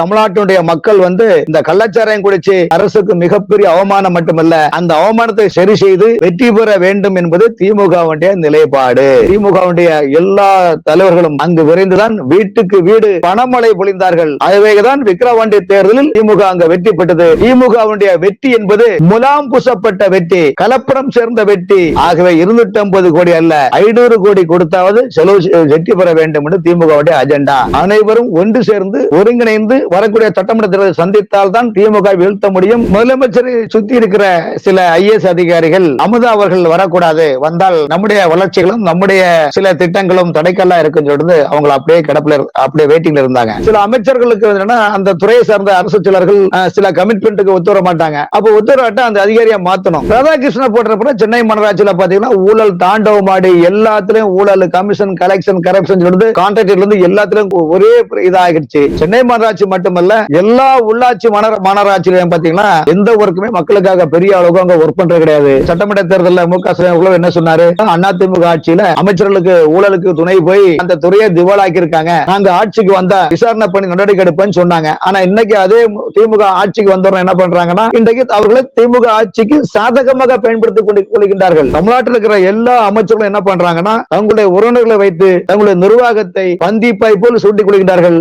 தமிழ்நாட்டினுடைய மக்கள் வந்து இந்த கள்ளச்சாராயம் குடிச்சு அரசுக்கு மிகப்பெரிய அவமானம் மட்டுமல்ல அந்த அவமானத்தை சரி செய்து வெற்றி பெற வேண்டும் என்பது திமுகவுடைய நிலைப்பாடு. திமுகவுடைய எல்லா தலைவர்களும் அங்கு விரைந்துதான் வீட்டுக்கு வீடு பணமழை பொழிந்தார்கள். அதுவேதான் விக்கிரவாண்டி தேர்தலில் திமுக அங்கு வெற்றி பெற்றது. திமுகவுடைய வெற்றி என்பது முலாம் பூசப்பட்ட வெற்றி கலப்படம் சேர்ந்த வெற்றி. ஆகவே இருநூற்றி ஐம்பது கோடி அல்ல ஐநூறு கோடி கொடுத்தாவது செலவு செ- வெற்றி பெற வேண்டும் என்று திமுகவுடைய அஜெண்டா. அனைவரும் ஒன்று சேர்ந்து ஒருங்கிணைந்து வரக்கூடிய சட்டமன்ற தேர்தலை சந்தித்தால் தான் திமுக வீழ்த்த முடியும். முதலமைச்சரை சுத்தி இருக்கிற சில ஐஏஎஸ் அதிகாரிகள் அமுதா அவர்கள் வரக்கூடாது. வந்தால் நம்முடைய வளர்ச்சிகளும் நம்முடைய சில திட்டங்களும் தடைக்கல்லா இருக்குன்னு சொல்லிட்டு அவங்க அப்படியே கிடப்புல அப்படியே வெயிட்டிங்ல இருந்தாங்க. சில அமைச்சர்களுக்கு என்னன்னா அந்த துறையை சார்ந்த அரசு சிலர்கள் சில கமிட்மெண்ட்டுக்கு ஒத்துவர மாட்டாங்க. அப்ப ஒத்துவராட்ட அந்த அதிகாரியை மாத்தணும். ராதாகிருஷ்ணன் போடுறப்ப சென்னை மாநகராட்சியில பாத்தீங்கன்னா ஊழல் தாண்டவமாடி எல்லாத்துலயும் ஊழல் கமிஷன் கலெக்ஷன் கரப்ஷன் சொல்லிட்டு கான்ட்ராக்டர்ல இருந்து எல்லாத்துலயும் ஒரே இதாகிடுச்சு. சென்னை மாநகராட்சி மட்டுமல்ல எல்லா உள்ளாட்சி மாநகர மாநகராட்சியிலையும் பாத்தீங்கன்னா எந்த ஒர்க்குமே மக்களுக்காக பெரிய அளவுக்கு அங்க ஒர்க் பண்றது கிடையாது. சட்டமன்ற தேர்தலில் மு க ஸ்டாலின் என்ன சொன்னாரு? அதிமுக ஆட்சியில அமைச்சர்களுக்கு ஊழலுக்கு துணை போய் அந்த துறையை திவாலாக்கி இருக்காங்க நாங்க ஆட்சிக்கு வந்தா விசாரணை பண்ணி நடவடிக்கை எடுப்பேன்னு சொன்னாங்க. ஆனா இன்னைக்கு அதே திமுக ஆட்சிக்கு வந்தவங்க என்ன பண்றாங்கன்னா இன்றைக்கு அவர்களை திமுக ஆட்சிக்கு சாதகமாக பயன்படுத்திக் கொண்டு கொள்கின்றார்கள். தமிழ்நாட்டில் இருக்கிற எல்லா அமைச்சர்களும் என்ன பண்றாங்கன்னா தங்களுடைய உறவினர்களை வைத்து தங்களுடைய நிர்வாகத்தை பந்திப்பாய் போல் சூட்டிக் கொள்கின்றார்கள்.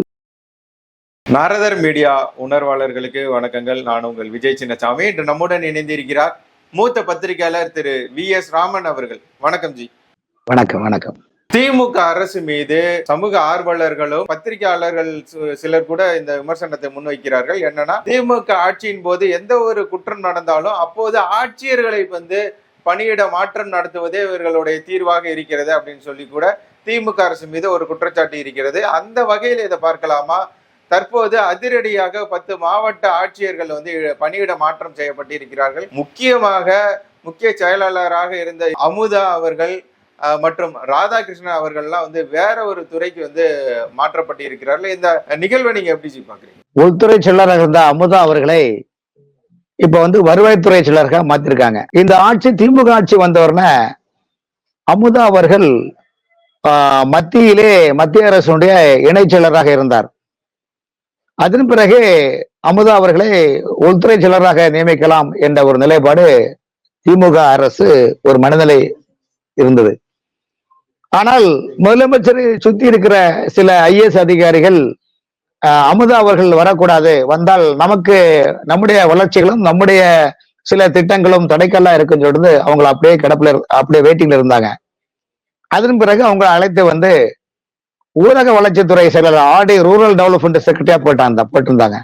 நாரதர் மீடியா உணர்வாளர்களுக்கு வணக்கங்கள். நான் உங்கள் விஜய் சின்னசாமி. இன்று நம்முடன் இணைந்திருக்கிறார் மூத்த பத்திரிகையாளர் திரு வி எஸ் ராமன் அவர்கள். வணக்கம் ஜி. வணக்கம் வணக்கம். திமுக அரசு மீது சமூக ஆர்வலர்களும் பத்திரிகையாளர்கள் சிலர் கூட இந்த விமர்சனத்தை முன்வைக்கிறார்கள். என்னன்னா திமுக ஆட்சியின் போது எந்த ஒரு குற்றம் நடந்தாலும் அப்போது ஆட்சியர்களை வந்து பணியிட மாற்றம் நடத்துவதே இவர்களுடைய தீர்வாக இருக்கிறது அப்படின்னு சொல்லி கூட திமுக அரசு மீது ஒரு குற்றச்சாட்டு இருக்கிறது. அந்த வகையில் இதை பார்க்கலாமா? தற்போது அதிரடியாக பத்து மாவட்ட ஆட்சியர்கள் வந்து பணியிட மாற்றம் செய்யப்பட்டிருக்கிறார்கள். முக்கியமாக முக்கிய செயலாளராக இருந்த அமுதா அவர்கள் மற்றும் ராதாகிருஷ்ணன் அவர்கள்லாம் வந்து வேற ஒரு துறைக்கு வந்து மாற்றப்பட்டிருக்கிறார்கள். இந்த நிகழ்வை நீங்க எப்படி பாக்குறீங்க? உள்துறை செயலராக இருந்த அமுதா அவர்களை இப்ப வந்து வருவாய்த்துறை செயலராக மாத்திருக்காங்க. இந்த ஆட்சி திமுக ஆட்சி வந்தவர்ன அமுதா அவர்கள் மத்தியிலே மத்திய அரசுடைய இணைச் செயலராக இருந்தார். அதன் பிறகு அமுதா அவர்களை உள்துறை செயலராக நியமிக்கலாம் என்ற ஒரு நிலைப்பாடு திமுக அரசு ஒரு மனநிலை இருந்தது. ஆனால் முதலமைச்சரை சுத்தி இருக்கிற சில ஐஏஎஸ் அதிகாரிகள் அமுதா அவர்கள் வரக்கூடாது. வந்தால் நமக்கு நம்முடைய வளர்ச்சிகளும் நம்முடைய சில திட்டங்களும் தடைக்கல்லா இருக்குன்னு சொல்லிட்டு அவங்கள அப்படியே கிடப்புல அப்படியே வெயிட்டிங்ல இருந்தாங்க. அதன் பிறகு அவங்க அழைத்து வந்து ஊரக வளர்ச்சித்துறை செயலர் ஆடி ரூரல் டெவலப்மெண்ட் செக்ரட்டரியா போட்டாங்க போட்டிருந்தாங்க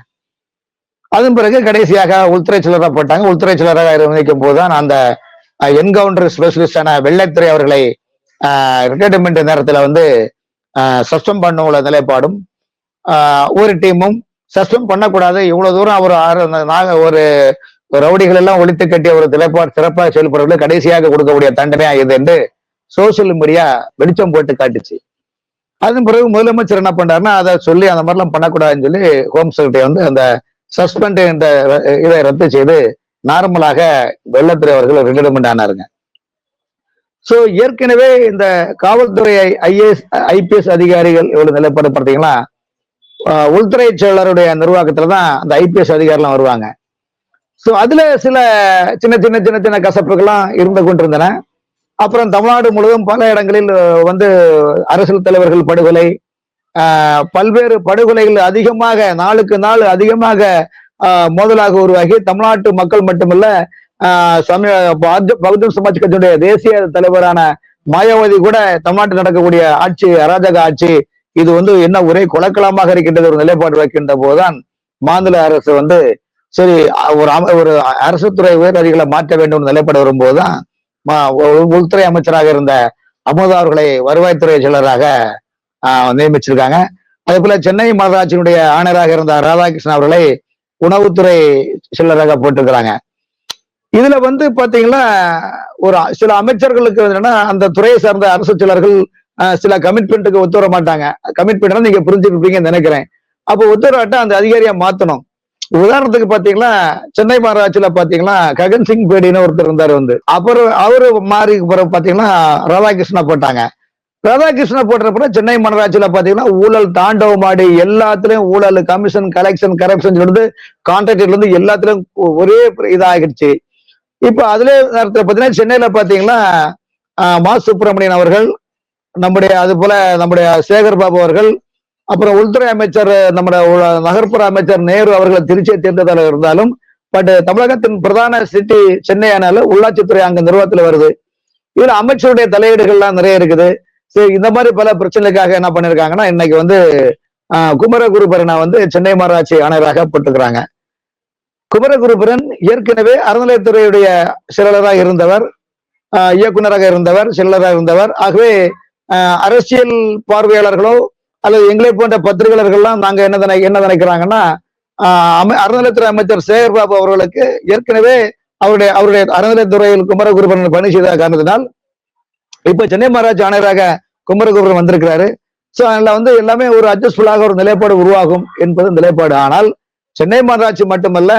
அதன் பிறகு கடைசியாக உள்துறை செயலராக போட்டாங்க உள்துறை செயலராக நியமிக்கும் போதுதான் அந்த என்கவுண்டர் ஸ்பெஷலிஸ்டான வெள்ளைத்துறை அவர்களை ரிட்டையர்மெண்ட் நேரத்தில் வந்து சஸ்பெண்ட் பண்ண உள்ள நிலைப்பாடும் ஒரு டீமும் சஸ்பெண்ட் பண்ணக்கூடாது. இவ்வளவு தூரம் அவர் ஆறு- நாங்க ஒரு ரவுடிகள் எல்லாம் ஒழித்து கட்டிய ஒரு நிலைப்பாடு சிறப்பாக செயல்படுறவர்கள் கடைசியாக கொடுக்கக்கூடிய தண்டனையா இது என்று சோசியல் மீடியா வெளிச்சம் போட்டு காட்டுச்சு. அதன் பிறகு முதலமைச்சர் என்ன பண்றாருன்னா அதை சொல்லி அந்த மாதிரிலாம் பண்ணக்கூடாதுன்னு சொல்லி ஹோம் செக்ரட்டரி வந்து அந்த சஸ்பெண்ட் இந்த இதை ரத்து செய்து நார்மலாக வெள்ளத்துறை அவர்கள் ரிட்டையர்மெண்ட் ஆனாருங்க. ஸோ ஏற்கனவே இந்த காவல்துறை ஐஏஎஸ் ஐபிஎஸ் அதிகாரிகள் இவ்வளவு நிலைப்பாடு பார்த்தீங்கன்னா உள்துறை செயலருடைய நிர்வாகத்துல தான் அந்த ஐபிஎஸ் அதிகாரிலாம் வருவாங்க. ஸோ அதுல சில சின்ன சின்ன சின்ன சின்ன கசப்புகள்லாம் இருந்து கொண்டிருந்தன. அப்புறம் தமிழ்நாடு முழுவதும் பல இடங்களில் வந்து அரசியல் தலைவர்கள் படுகொலை பல்வேறு படுகொலைகள் அதிகமாக நாளுக்கு நாள் அதிகமாக மோதலாக உருவாகி தமிழ்நாட்டு மக்கள் மட்டுமல்ல சமய பகுஜன் சமாஜ் கட்சியுடைய தேசிய தலைவரான மாயாவதி கூட தமிழ்நாட்டில் நடக்கக்கூடிய ஆட்சி அராஜக ஆட்சி இது வந்து என்ன ஒரே குலக்கலமாக இருக்கின்றது ஒரு நிலைப்பாடு வைக்கின்ற போதுதான் மாநில அரசு வந்து சரி ஒரு ஒரு அரசு துறை உயர் அதிகளை மாற்ற வேண்டும் நிலைப்பாடு வரும்போதுதான் உள்துறை அமைச்சராக இருந்த அமுதா அவர்களை வருவாய்த்துறை செயலராக நியமிச்சிருக்காங்க. அதே போல சென்னை மாநகராட்சியினுடைய ஆணையராக இருந்த ராதாகிருஷ்ணன் அவர்களை உணவுத்துறை செயலராக போட்டிருக்கிறாங்க. இதுல வந்து பாத்தீங்கன்னா ஒரு சில அமைச்சர்களுக்கு என்னன்னா அந்த துறையை சார்ந்த அரசு சிலர்கள் சில கமிட்மெண்ட்டுக்கு ஒத்து வர மாட்டாங்க. கமிட்மெண்ட்னா நீங்க புரிஞ்சுருப்பீங்கன்னு நினைக்கிறேன். அப்போ ஒத்துவராட்ட அந்த அதிகாரியை மாத்தணும். உதாரணத்துக்கு பாத்தீங்கன்னா சென்னை மாநகராட்சியில பாத்தீங்கன்னா ககன் சிங் பேடின்னு ஒருத்தர் இருந்தாரு வந்து. அப்புறம் அவரு மாறி பிறகு பாத்தீங்கன்னா ராதாகிருஷ்ணா போட்டாங்க. ராதாகிருஷ்ணா போட்டப்ப சென்னை மாநகராட்சியில பாத்தீங்கன்னா ஊழல் தாண்டவமாடி எல்லாத்துலயும் ஊழல் கமிஷன் கலெக்ஷன் கரப்ஷன் சொல்லிட்டு கான்ட்ராக்டர்ல இருந்து எல்லாத்துலயும் ஒரே இதாகிடுச்சு. இப்ப அதுல நேரத்துல பாத்தீங்கன்னா சென்னையில பாத்தீங்கன்னா மா சுப்பிரமணியன் அவர்கள் நம்முடைய அது போல நம்முடைய சேகர் பாபு அவர்கள் அப்புறம் உள்துறை அமைச்சர் நம்ம நகர்ப்புற அமைச்சர் நேரு அவர்கள் திருச்சியை தேர்ந்ததாக இருந்தாலும் பட் தமிழகத்தின் பிரதான சிட்டி சென்னை ஆனாலும் உள்ளாட்சித்துறை அங்க நிர்வாகத்துல வருது. இதுல அமைச்சருடைய தலையீடுகள்லாம் நிறைய இருக்குது. சரி இந்த மாதிரி பல பிரச்சனைக்காக என்ன பண்ணிருக்காங்கன்னா இன்னைக்கு வந்து ஆஹ், குமரகுருபரனை வந்து சென்னை மாநகராட்சி ஆணையராக போட்டுக்கிறாங்க குமரகுருபரன் ஏற்கனவே அறநிலையத்துறையுடைய செயலராக இருந்தவர் இயக்குநராக இயக்குனராக இருந்தவர் செயலராக இருந்தவர். ஆகவே ஆஹ், அரசியல் பார்வையாளர்களோ அல்லது எங்களை போன்ற பத்திரிகையாளர்கள்லாம் நாங்க என்ன என்ன நினைக்கிறாங்கன்னா அமை- அறநிலையத்துறை அமைச்சர் சேகர் பாபு அவர்களுக்கு ஏற்கனவே அவருடைய அவருடைய அறநிலையத்துறையில் குமரகுருபரன் பணி செய்த காரணத்தினால் இப்ப சென்னை மாநகராட்சி ஆணையராக குமரகுருபரன் வந்திருக்கிறாரு. சோ அதில் வந்து எல்லாமே ஒரு அட்ஜஸ்ட்ஃபுல்லாக ஒரு நிலைப்பாடு உருவாகும் என்பது நிலைப்பாடு. ஆனால் சென்னை மாநகராட்சி மட்டுமல்ல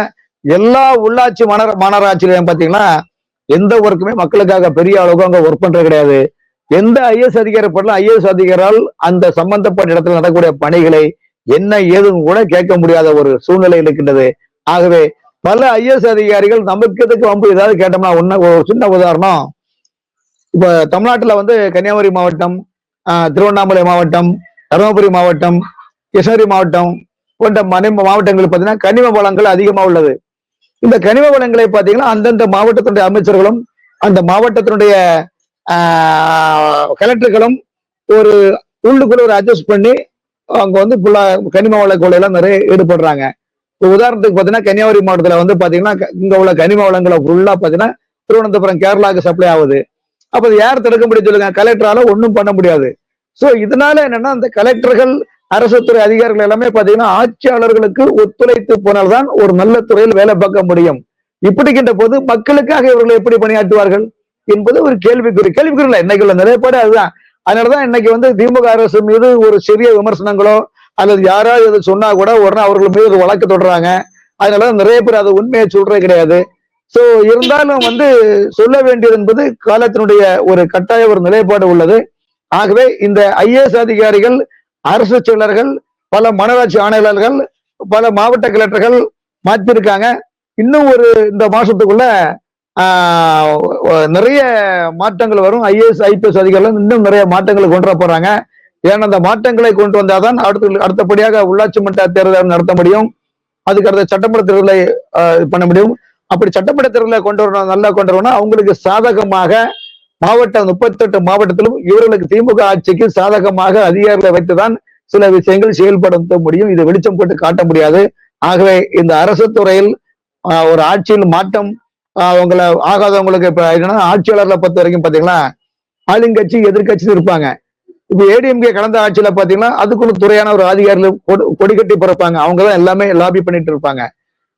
எல்லா உள்ளாட்சி மாநகர மாநகராட்சியிலையும் பாத்தீங்கன்னா எந்த ஒர்க்குமே மக்களுக்காக பெரிய அளவுக்கு அங்க ஒர்க் பண்றது கிடையாது. எந்த ஐஎஸ் அதிகாரி ஐஏஎஸ் அதிகாரால் அந்த சம்பந்தப்பட்ட இடத்துல நடக்கக்கூடிய பணிகளை என்ன ஏதுன்னு கூட கேட்க முடியாத ஒரு சூழ்நிலை இருக்கின்றது. ஆகவே பல ஐஎஸ் அதிகாரிகள் நமக்கு வம்பு? ஏதாவது கேட்டோம்னா ஒண்ணு ஒரு சின்ன உதாரணம். இப்ப தமிழ்நாட்டுல வந்து கன்னியாகுமரி மாவட்டம் திருவண்ணாமலை மாவட்டம் தருமபுரி மாவட்டம் கிருஷ்ணகிரி மாவட்டம் போன்ற மனை மாவட்டங்கள் பார்த்தீங்கன்னா கனிம வளங்கள் அதிகமாக உள்ளது. இந்த கனிம வளங்களை பார்த்தீங்கன்னா அந்தந்த மாவட்டத்தினுடைய அமைச்சர்களும் அந்த மாவட்டத்தினுடைய கலெக்டர்களும் ஒரு உள்ளுக்குள்ள ஒரு அட்ஜஸ்ட் பண்ணி அங்க வந்து ஃபுல்லா கனிம வள கொள்ளையெல்லாம் நிறைய ஈடுபடுறாங்க. இப்போ உதாரணத்துக்கு பாத்தீங்கன்னா கன்னியாகுமரி மாவட்டத்துல வந்து பாத்தீங்கன்னா இங்கே இங்க உள்ள கனிம வளங்களை ஃபுல்லா பாத்தீங்கன்னா திருவனந்தபுரம் கேரளாவுக்கு சப்ளை ஆகுது. அப்ப அது யார் தடுக்க முடியும் சொல்லுங்க? கலெக்டரால ஒன்றும் பண்ண முடியாது. சோ இதனால என்னன்னா அந்த கலெக்டர்கள் அரசு துறை அதிகாரிகள் எல்லாமே பாத்தீங்கன்னா ஆட்சியாளர்களுக்கு ஒத்துழைத்து போனால்தான் ஒரு நல்ல துறையில் வேலை பார்க்க முடியும். இப்படிக்கின்ற போது மக்களுக்காக இவர்கள் எப்படி பணியாற்றுவார்கள்? என்பது ஒரு கேள்விக்குறி. கேள்விக்குறி இல்லை இன்னைக்கு உள்ள நிலைப்பாடு அதுதான். அதனாலதான் இன்னைக்கு வந்து திமுக அரசு மீது ஒரு சிறிய விமர்சனங்களோ அல்லது யாராவது எது சொன்னா கூட உடனே அவர்கள் மீது ஒரு வழக்கு தொடர்றாங்க அதனால நிறைய பேர் அதை உண்மையை சொல்றது கிடையாது. சோ இருந்தாலும் வந்து சொல்ல வேண்டியது என்பது காலத்தினுடைய ஒரு கட்டாய ஒரு நிலைப்பாடு உள்ளது. ஆகவே இந்த ஐஏஎஸ் அதிகாரிகள் அரசு செயலர்கள் பல மாநகராட்சி ஆணையாளர்கள் பல மாவட்ட கலெக்டர்கள் மாத்திருக்காங்க இன்னும் ஒரு இந்த மாசத்துக்குள்ள நிறைய மாற்றங்கள் வரும். ஐஏஎஸ் ஐபிஎஸ் அதிகாரிகள் இன்னும் நிறைய மாற்றங்களை கொண்டு வர போறாங்க. ஏன்னா அந்த மாற்றங்களை கொண்டு வந்தாதான் அடுத்த அடுத்தபடியாக உள்ளாட்சி மன்ற தேர்தல் நடத்த முடியும். அதுக்கு அடுத்த சட்டமன்ற தேர்தலை பண்ண முடியும். அப்படி சட்டமன்ற தேர்தலை கொண்டு வரணும் நல்லா கொண்டு வரணும் அவங்களுக்கு சாதகமாக மாவட்டம் முப்பத்தெட்டு மாவட்டத்திலும் இவர்களுக்கு திமுக ஆட்சிக்கு சாதகமாக அதிகாரிகளை வைத்துதான் சில விஷயங்கள் செயல்படுத்த முடியும். இது வெளிச்சம் போட்டு காட்ட முடியாது. ஆகவே இந்த அரசு துறையில் ஒரு ஆட்சியில் மாற்றம் உங்களை ஆகாதவங்களுக்கு இப்ப என்னன்னா ஆட்சியாளர்ல பொறுத்த வரைக்கும் பாத்தீங்கன்னா ஆளுங்கட்சி எதிர்கட்சி இருப்பாங்க. இப்ப ஏடிஎம்கே கடந்த ஆட்சியில பாத்தீங்கன்னா அதுக்குள்ள துறையான ஒரு அதிகாரிகள் கொடி- கட்டி பிறப்பாங்க. அவங்க தான் எல்லாமே லாபி பண்ணிட்டு இருப்பாங்க.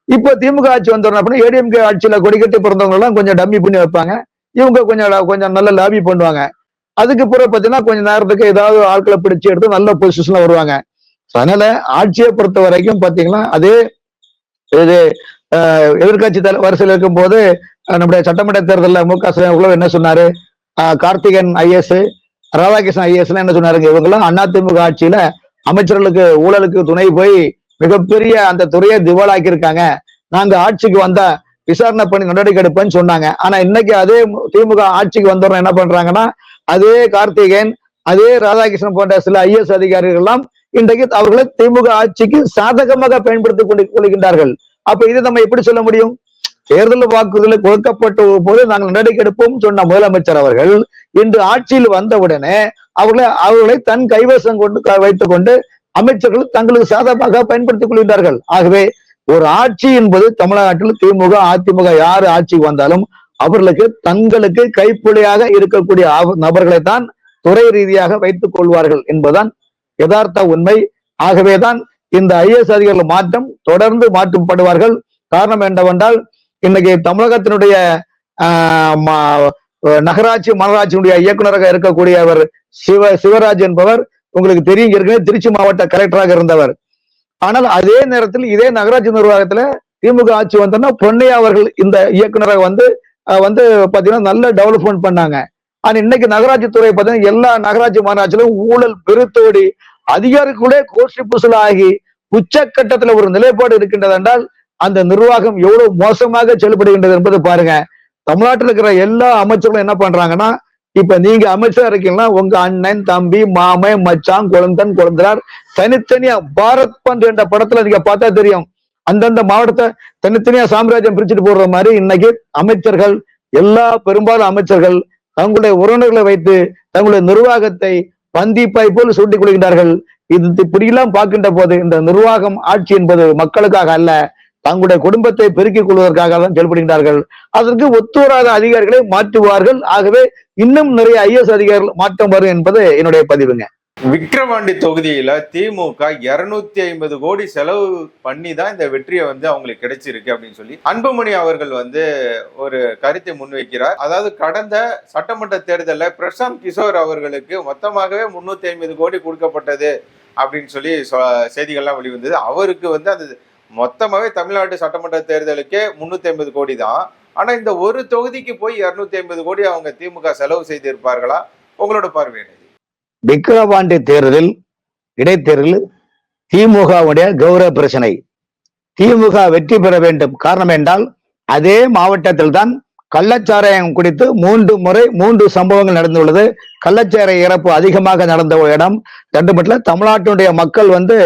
இப்போ திமுக ஆட்சி வந்தோம் அப்படின்னா ஏடிஎம்கே ஆட்சியில கொடி கட்டி பிறந்தவங்க எல்லாம் கொஞ்சம் டம்மி பண்ணி வைப்பாங்க. இவங்க கொஞ்சம் கொஞ்சம் நல்ல லாபி பண்ணுவாங்க. அதுக்கு பிறகு பாத்தீங்கன்னா கொஞ்ச நேரத்துக்கு ஏதாவது ஆட்களை பிடிச்சு எடுத்து நல்ல பொசிஷன்ல வருவாங்க. அதனால ஆட்சியை பொறுத்த வரைக்கும் பாத்தீங்கன்னா அதே இது எதிர்கட்சி தலை வரிசையில் இருக்கும் போது நம்முடைய சட்டமன்ற தேர்தலில் மு க ஸ்டாலின் என்ன சொன்னாரு? கார்த்திகன் ஐஎஸ் ராதாகிருஷ்ணன் ஐஎஸ் என்ன சொன்னாருங்க இவங்கெல்லாம் அதிமுக ஆட்சியில அமைச்சர்களுக்கு ஊழலுக்கு துணை போய் மிகப்பெரிய அந்த துறையை திவாலாக்கி இருக்காங்க நாங்க ஆட்சிக்கு வந்தா விசாரணை பண்ணி நடவடிக்கை எடுப்பேன்னு சொன்னாங்க. ஆனா இன்னைக்கு அதே திமுக ஆட்சிக்கு வந்தவங்க என்ன பண்றாங்கன்னா அதே கார்த்திகேயன் அதே ராதாகிருஷ்ணன் போன்ற சில ஐஎஸ் அதிகாரிகள் எல்லாம் இன்றைக்கு அவர்களை திமுக ஆட்சிக்கு சாதகமாக பயன்படுத்திக் கொண்டு கொள்கின்றார்கள். அப்ப இதை நம்ம எப்படி சொல்ல முடியும்? தேர்தல் வாக்குறுதிகளை கொடுக்கப்பட்ட போது நாங்கள் நடவடிக்கை எடுப்போம் சொன்ன முதலமைச்சர் அவர்கள் இன்று ஆட்சியில் வந்தவுடனே அவர்களை அவர்களை தன் கைவசம் கொண்டு வைத்துக் கொண்டு அமைச்சர்கள் தங்களுக்கு சாதகமாக பயன்படுத்திக் கொள்கின்றார்கள். ஆகவே ஒரு ஆட்சி என்பது தமிழ்நாட்டில் திமுக அதிமுக யாரு ஆட்சிக்கு வந்தாலும் அவர்களுக்கு தங்களுக்கு கைப்புள்ளியாக இருக்கக்கூடிய நபர்களை தான் துறை ரீதியாக வைத்துக் கொள்வார்கள் என்பதுதான் யதார்த்த உண்மை. ஆகவேதான் இந்த ஐஏஎஸ் அதிகாரிகள் மாற்றம் தொடர்ந்து மாற்றப்படுவார்கள். காரணம் என்னவென்றால் இன்னைக்கு தமிழகத்தினுடைய ஆஹ், மா- நகராட்சி மாநகராட்சியினுடைய இயக்குநராக இருக்கக்கூடியவர் சிவ சிவராஜ் என்பவர் உங்களுக்கு தெரியும் ஏற்கனவே திருச்சி மாவட்ட கலெக்டராக இருந்தவர். ஆனால் அதே நேரத்தில் இதே நகராட்சி நிர்வாகத்துல திமுக ஆட்சி வந்தோம்னா பொன்னையா அவர்கள் இந்த இயக்குனராக வந்து வந்து பாத்தீங்கன்னா நல்ல டெவலப்மெண்ட் பண்ணாங்க. ஆனா இன்னைக்கு நகராட்சி துறை பார்த்தீங்கன்னா எல்லா நகராட்சி மாநகராட்சியிலும் ஊழல் பெருத்தோடி அதிகாரிகளே கோஷ்டி புசலாகி உச்சக்கட்டத்துல ஒரு நிலைப்பாடு இருக்கின்றது என்றால் அந்த நிர்வாகம் எவ்வளவு மோசமாக செயல்படுகின்றது என்பது பாருங்க. தமிழ்நாட்டில் இருக்கிற எல்லா அமைச்சர்களும் என்ன பண்றாங்கன்னா இப்ப நீங்க அமைச்சரா இருக்கீங்கன்னா உங்க அண்ணன் தம்பி மாமன் மச்சான் குழந்தன் குழந்தையார் தனித்தனியா பாரத் பண்ட் என்ற படத்துல நீங்க பார்த்தா தெரியும். அந்தந்த மாவட்டத்தை தனித்தனியா சாம்ராஜ்யம் பிரிச்சுட்டு போடுற மாதிரி இன்னைக்கு அமைச்சர்கள் எல்லா பெரும்பாலும் அமைச்சர்கள் தங்களுடைய உறவினர்களை வைத்து தங்களுடைய நிர்வாகத்தை பந்திப்பாய் போல் சூட்டிக் கொள்கின்றார்கள். இது இப்படியெல்லாம் பார்க்கின்ற போது இந்த நிர்வாகம் ஆட்சி என்பது மக்களுக்காக அல்ல தங்களுடைய குடும்பத்தை பெருக்கிக் கொள்வதற்காக தான் செயல்படுகின்றார்கள். அதற்கு ஒத்துவராத அதிகாரிகளை மாற்றுவார்கள். ஆகவே இன்னும் நிறைய ஐஎஸ் அதிகாரிகள் மாற்றம் வரும் என்பது என்னுடைய பதிவுங்க. விக்கிரவாண்டி தொகுதியில திமுக இருநூத்தி ஐம்பது கோடி செலவு பண்ணி தான் இந்த வெற்றியை வந்து அவங்களுக்கு கிடைச்சிருக்கு அப்படின்னு சொல்லி அன்புமணி அவர்கள் வந்து ஒரு கருத்தை முன்வைக்கிறார். அதாவது கடந்த சட்டமன்ற தேர்தலில் பிரசாந்த் கிஷோர் அவர்களுக்கு மொத்தமாகவே முன்னூத்தி ஐம்பது கோடி கொடுக்கப்பட்டது அப்படின்னு சொல்லி செய்திகள்லாம் வெளிவந்தது. அவருக்கு வந்து அந்த மொத்தமாகவே தமிழ்நாடு சட்டமன்ற தேர்தலுக்கே முன்னூத்தி ஐம்பது கோடி தான். ஆனா இந்த ஒரு தொகுதிக்கு போய் இருநூத்தி ஐம்பது கோடி அவங்க திமுக செலவு செய்திருப்பார்களா? உங்களோட பார்வையினை விக்கிரவாண்டி தேர்தலில் இடைத்தேர்தலில் திமுகவுடைய கௌரவ பிரச்சனை. திமுக வெற்றி பெற வேண்டும். காரணம் என்றால் அதே மாவட்டத்தில் தான் கள்ளச்சாராயம் குடித்து மூன்று முறை மூன்று சம்பவங்கள் நடந்துள்ளது. கள்ளச்சாராய இறப்பு அதிகமாக நடந்த ஒரு இடம். ரெண்டு மட்டும் தமிழ்நாட்டினுடைய மக்கள் வந்து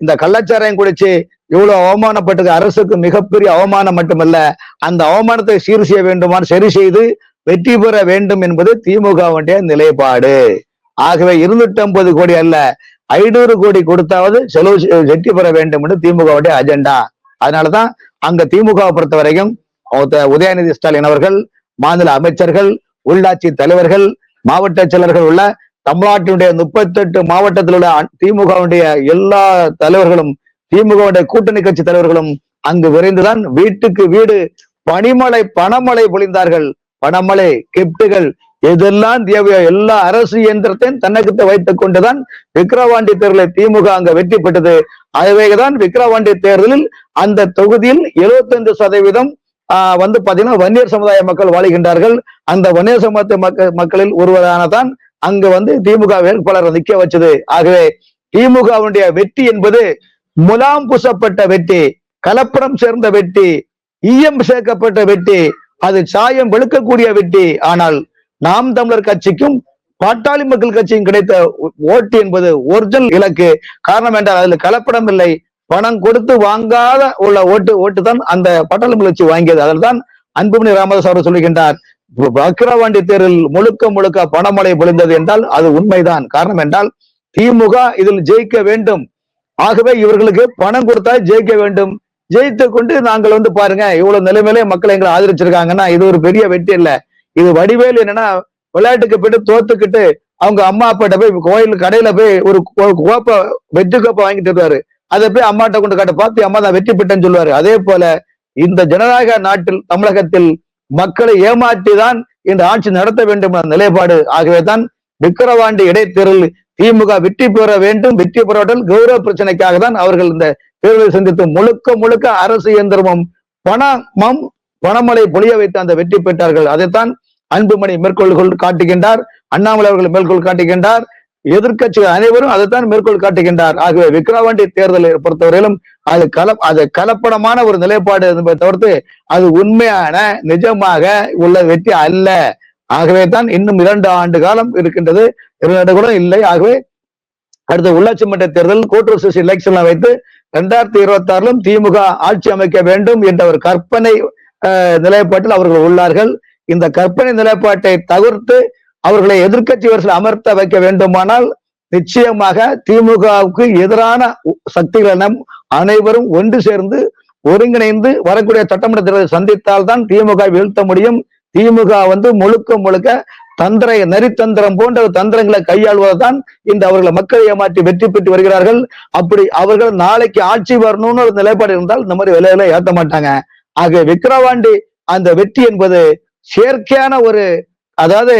இந்த கள்ளச்சாராயம் குடிச்சு இவ்வளவு அவமானப்பட்டது. அரசுக்கு மிகப்பெரிய அவமானம் மட்டுமல்ல அந்த அவமானத்தை சீர் செய்ய வேண்டுமாறு சரி செய்து வெற்றி பெற வேண்டும் என்பது திமுகவுடைய நிலைப்பாடு. ஆகவே இருநூற்றி ஐம்பது கோடி அல்ல ஐநூறு கோடி கொடுத்தாவது செலவு வெற்றி பெற வேண்டும் என்று திமுகவுடைய அஜெண்டா. அதனாலதான் அங்க திமுகவை பொறுத்த வரைக்கும் உதயநிதி ஸ்டாலின் அவர்கள் மாநில அமைச்சர்கள் உள்ளாட்சி தலைவர்கள் மாவட்ட செயலர்கள் உள்ள தமிழ்நாட்டினுடைய முப்பத்தெட்டு மாவட்டத்தில் உள்ள திமுகவுடைய எல்லா தலைவர்களும் திமுகவுடைய கூட்டணி கட்சி தலைவர்களும் அங்கு விரைந்துதான் வீட்டுக்கு வீடு பனிமலை பணமழை பொழிந்தார்கள். பணமழை கிப்டுகள் எதெல்லாம் தேவையோ எல்லா அரசு இயந்திரத்தையும் தன்னகத்தை வைத்துக் கொண்டுதான் விக்கிரவாண்டி தேர்தலில் திமுக அங்க வெற்றி பெற்றது. ஆகவேதான் விக்கிரவாண்டி தேர்தலில் அந்த தொகுதியில் 75% சதவீதம் ஆஹ், வந்து பாத்தீங்கன்னா வன்னியர் சமுதாய மக்கள் வாழுகின்றார்கள். அந்த வன்னியர் சமுதாய மக்கள் மக்களில் ஒருவரானதான் அங்க வந்து திமுக வேட்பாளர் நிக்க வச்சது. ஆகவே திமுகவுடைய வெற்றி என்பது முலாம் பூசப்பட்ட வெற்றி கலப்படம் சேர்ந்த வெற்றி ஈயம் சேர்க்கப்பட்ட வெற்றி அது சாயம் வெளுக்கக்கூடிய வெற்றி. ஆனால் நாம் தமிழர் கட்சிக்கும் பாட்டாளி மக்கள் கட்சியும் கிடைத்த ஓட்டு என்பது ஒரிஜினல் இலக்கு. காரணம் என்றால் அதுல கலப்படம் இல்லை. பணம் கொடுத்து வாங்காத உள்ள ஓட்டு ஓட்டு தான் அந்த பாட்டாளி மக்கள் கட்சி வாங்கியது. அதில் தான் அன்புமணி ராமதாஸ் அவர் சொல்லுகின்றார் வக்கிரவாண்டி தேர்தல் முழுக்க முழுக்க பணமழை பொழிந்தது என்றால் அது உண்மைதான். காரணம் என்றால் திமுக இதில் ஜெயிக்க வேண்டும். ஆகவே இவர்களுக்கு பணம் கொடுத்தா ஜெயிக்க வேண்டும். ஜெயித்து கொண்டு நாங்கள் வந்து பாருங்க இவ்வளவு நிலைமையிலே மக்கள் எங்களை ஆதரிச்சிருக்காங்கன்னா இது ஒரு பெரிய வெற்றி இல்ல இது வடிவேல் என்னன்னா விளையாட்டுக்கு போயிட்டு தோத்துக்கிட்டு அவங்க அம்மா அப்பாட்ட போய் கோயில் கடையில போய் ஒரு கோ- கோப்பை வெற்றி கோப்பை வாங்கிட்டு வருவாரு. அதை போய் அம்மாட்ட கொண்டு காட்ட பார்த்து அம்மா தான் வெற்றி பெற்றேன்னு சொல்லுவாரு. அதே போல இந்த ஜனநாயக நாட்டில் தமிழகத்தில் மக்களை ஏமாற்றி தான் இந்த ஆட்சி நடத்த வேண்டும் என்ற நிலைப்பாடு. ஆகவே தான் விக்கிரவாண்டி இடைத்தேர்தல் திமுக வெற்றி பெற வேண்டும். வெற்றி பெறாவிட்டால் கௌரவ பிரச்சனைக்காக தான் அவர்கள் இந்த தேர்தலை சந்தித்து முழுக்க முழுக்க அரசு இயந்திரமும் பணமும் பணமழை பொழிய வைத்து அந்த வெற்றி பெற்றார்கள். அதைத்தான் அன்புமணி மேற்கோள்கள் காட்டுகின்றார். அண்ணாமலை அவர்கள் மேற்கோள் காட்டுகின்றார். எதிர்க்கட்சிகள் அனைவரும் அதைத்தான் மேற்கோள் காட்டுகின்றார். ஆகவே விக்கிரவாண்டி தேர்தலை பொறுத்தவரையிலும் அது கல அது கலப்படமான ஒரு நிலைப்பாடு என்பதை தவிர்த்து அது உண்மையான நிஜமாக உள்ள வெற்றி அல்ல. ஆகவே தான் இன்னும் இரண்டு ஆண்டு காலம் இருக்கின்றது. இரண்டு கூட இல்லை. ஆகவே அடுத்த உள்ளாட்சி மன்ற தேர்தல் கோட்டூர் எலெக்ஷன்ல வைத்து இரண்டாயிரத்தி இருபத்தி ஆறிலும் திமுக ஆட்சி அமைக்க வேண்டும் என்ற ஒரு கற்பனை நிலைப்பாட்டில் அவர்கள் உள்ளார்கள். இந்த கற்பனை நிலைப்பாட்டை தவிர்த்து அவர்களை எதிர்க்கட்சி வரிசையில் அமர்த்த வைக்க வேண்டுமானால் நிச்சயமாக திமுகவுக்கு எதிரான உ- சக்திகள் அனைவரும் ஒன்று சேர்ந்து ஒருங்கிணைந்து வரக்கூடிய சட்டமன்ற தேர்தலை சந்தித்தால் தான் திமுக வீழ்த்த முடியும். திமுக வந்து முழுக்க முழுக்க தந்திர நரித்தந்திரம் போன்ற தந்திரங்களை கையாள்வதுதான் இந்த அவர்களை மக்களை ஏமாற்றி வெற்றி பெற்று வருகிறார்கள். அப்படி அவர்கள் நாளைக்கு ஆட்சி வரணும்னு ஒரு நிலைப்பாடு இருந்தால் இந்த மாதிரி விலைகளை ஏற்ற மாட்டாங்க. ஆக விக்கிரவாண்டி அந்த வெற்றி என்பது செயற்கையான ஒரு அதாவது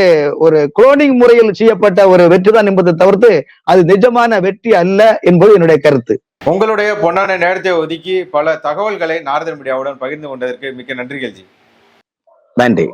ஒரு குளோனிங் முறையில் செய்யப்பட்ட ஒரு வெற்றி தான் என்பதை தவிர்த்து அது நிஜமான வெற்றி அல்ல என்பது என்னுடைய கருத்து. உங்களுடைய பொன்னான நேரத்தை ஒதுக்கி பல தகவல்களை நாரதன் மீடியாவுடன் பகிர்ந்து கொண்டதற்கு மிக்க நன்றிகள் ஜி நன்றி.